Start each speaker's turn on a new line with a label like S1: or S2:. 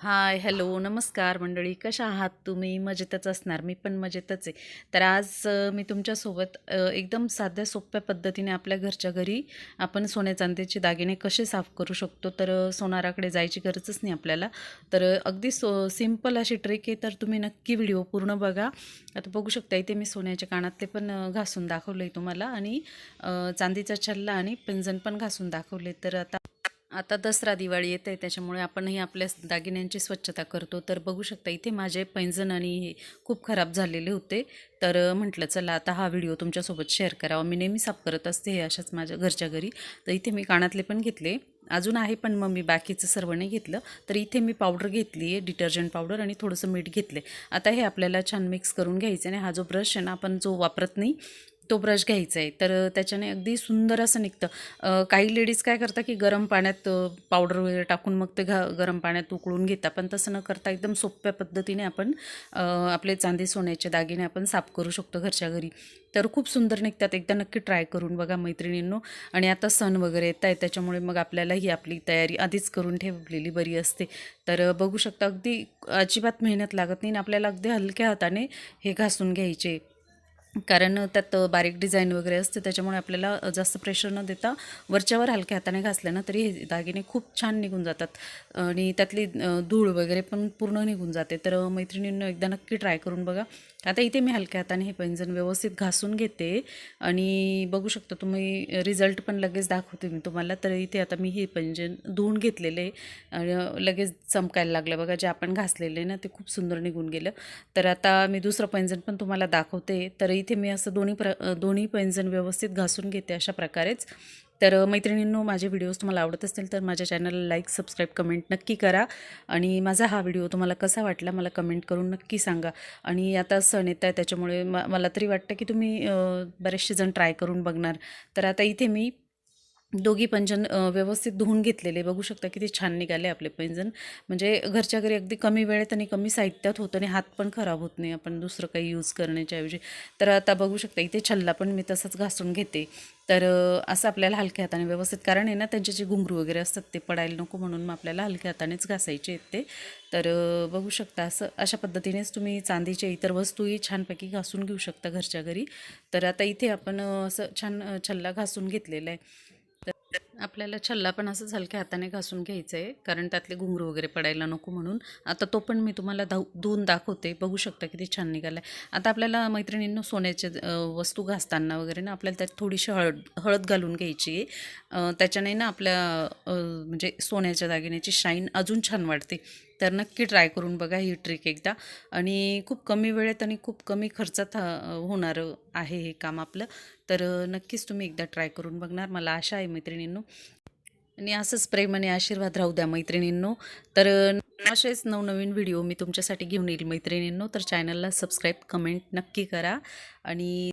S1: Hi hello नमस्कार मंडळी कशा आहात तुम्ही? मजेतच असणार मी पण मजेतच आहे. तर आज मी तुमच्यासोबत एकदम साध्या सोप्या पद्धतीने आपल्या घरच्या घरी आपण सोन्या चांदीचे दागिने कसे साफ करू शकतो? तर सोनाराकडे जायची गरजच नाही आपल्याला. तर अगदी सो सिंपल अशी ट्रिक आहे तर तुम्ही नक्की व्हिडिओ पूर्ण बघा. आता बघू शकता इथे मी सोन्याच्या कानातले पण घासून दाखवलं आहे तुम्हाला आणि चांदीचा छल्ला आणि पिंजन पण घासून दाखवले तर आता आता दसरा दिवाळी येत आहे त्याच्यामुळे आपणही आपल्या दागिन्यांची स्वच्छता करतो. तर बघू शकता इथे माझे पैंजण आणि हे खूप खराब झालेले होते. तर म्हटलं चला आता हा व्हिडिओ तुमच्यासोबत शेअर करावा. मी नेहमी साफ करत असते हे अशाच माझ्या घरच्या घरी. तर इथे मी कानातले पण घेतले. अजून आहे पण मग मी बाकीचं सर्व नाही घेतलं. तर इथे मी पावडर घेतली आहे डिटर्जंट पावडर आणि थोडंसं मीठ घेतले. आता हे आपल्याला छान मिक्स करून घ्यायचं आणि हा जो ब्रश आहे ना आपण जो वापरत नाही तो ब्रश घ्यायचा आहे. तर त्याच्याने अगदी सुंदर असं निघतं. काही लेडीज काय करतात की गरम पाण्यात पावडर वगैरे टाकून मग ते घा गरम पाण्यात उकळून घेतात. पण तसं न करता एकदम सोप्या पद्धतीने आपण आपले चांदी सोन्याचे दागिने आपण साफ करू शकतो घरच्या घरी. तर खूप सुंदर निघतात. एकदा नक्की ट्राय करून बघा मैत्रिणींनो. आणि आता सण वगैरे येत आहे त्याच्यामुळे मग आपल्याला ही आपली तयारी आधीच करून ठेवलेली बरी असते. तर बघू शकता अगदी अजिबात मेहनत लागत नाही आणि आपल्याला अगदी हलक्या हाताने हे घासून घ्यायचे. कारण त्यात बारीक डिझाईन वगैरे असते त्याच्यामुळे आपल्याला जास्त प्रेशर न देता वरच्यावर हलक्या हाताने घासल्यानं ना तरी हे दागिने खूप छान निघून जातात. आणि त्यातली धूळ वगैरे पण पूर्ण निघून जाते. तर मैत्रिणींनं एकदा नक्की ट्राय करून बघा. आता इथे मी हलक्या हाताने हे पैंजण व्यवस्थित घासून घेते. आणि बघू शकता तुम्ही रिझल्ट पण लगेच दाखवते मी तुम्हाला. तर इथे आता मी हे पैंजण धुवून घेतलेले आणि लगेच चमकायला लागलं बघा जे आपण घासलेले ना ते खूप सुंदर निघून गेलं. तर आता मी दुसरं पैंजण पण तुम्हाला दाखवते. तर इथे इथे मी असं दोन्ही प्र दोन्ही पैंजण व्यवस्थित घासून घेते अशा प्रकारेच. तर मैत्रिणींनो माझे व्हिडिओज तुम्हाला आवडत असतील तर माझ्या चॅनलला लाईक सबस्क्राईब कमेंट नक्की करा. आणि माझा हा व्हिडिओ तुम्हाला कसा वाटला मला कमेंट करून नक्की सांगा. आणि आता सण येत आहे त्याच्यामुळे म मला तरी वाटतं की तुम्ही बरेचसे जण ट्राय करून बघणार. तर आता इथे मी दोघी पंजन व्यवस्थित धुवून घेतलेले बघू शकता किती छान निघाले आपले पैंजण म्हणजे घरच्या घरी अगदी कमी वेळेत आणि कमी साहित्यात होतं आणि हात पण खराब होत नाही आपण दुसरं काही यूज करण्याच्या ऐवजी. तर आता बघू शकता इथे छल्ला पण मी तसंच घासून घेते. तर असं आपल्याला हलक्या हाताने व्यवस्थित कारण आहे ना त्यांचे जे घुंगरू वगैरे असतात ते पडायला नको म्हणून मग आपल्याला हलक्या हातानेच घासायचे आहेत ते. तर बघू शकता असं अशा पद्धतीनेच तुम्ही चांदीच्या इतर वस्तूही छानपैकी घासून घेऊ शकता घरच्या घरी. तर आता इथे आपण असं छान छल्ला घासून घेतलेला आहे. आपल्याला छल्ला पण असंच हलक्या हाताने घासून घ्यायचं आहे कारण त्यातले घुंगरू वगैरे पडायला नको म्हणून. आता तो पण मी तुम्हाला धाव धुवून दाखवते. बघू शकता किती छान निघाला आहे आता आपल्याला मैत्रिणींनो सोन्याचे वस्तू घासताना वगैरे ना आपल्याला त्यात थोडीशी हळद हळद घालून घ्यायची आहे. त्याच्याने ना आपल्या म्हणजे सोन्याच्या दागिन्याची शाईन अजून छान वाटते तर नक्की ट्राय करून बघा ही ट्रिक एकदा. आणि खूप कमी वेळेत आणि खूप कमी खर्चात हा- होणारं आहे हे काम आपलं. तर नक्कीच तुम्ही एकदा ट्राय करून बघणार. मला आशा आहे मैत्रिणींनो. आणि असंच प्रेम आणि आशीर्वाद राहू द्या मैत्रिणींनो. तर असेच नवनवीन व्हिडिओ मी तुमच्यासाठी घेऊन येईल मैत्रिणींनो. तर चॅनलला सबस्क्राईब कमेंट नक्की करा. आणि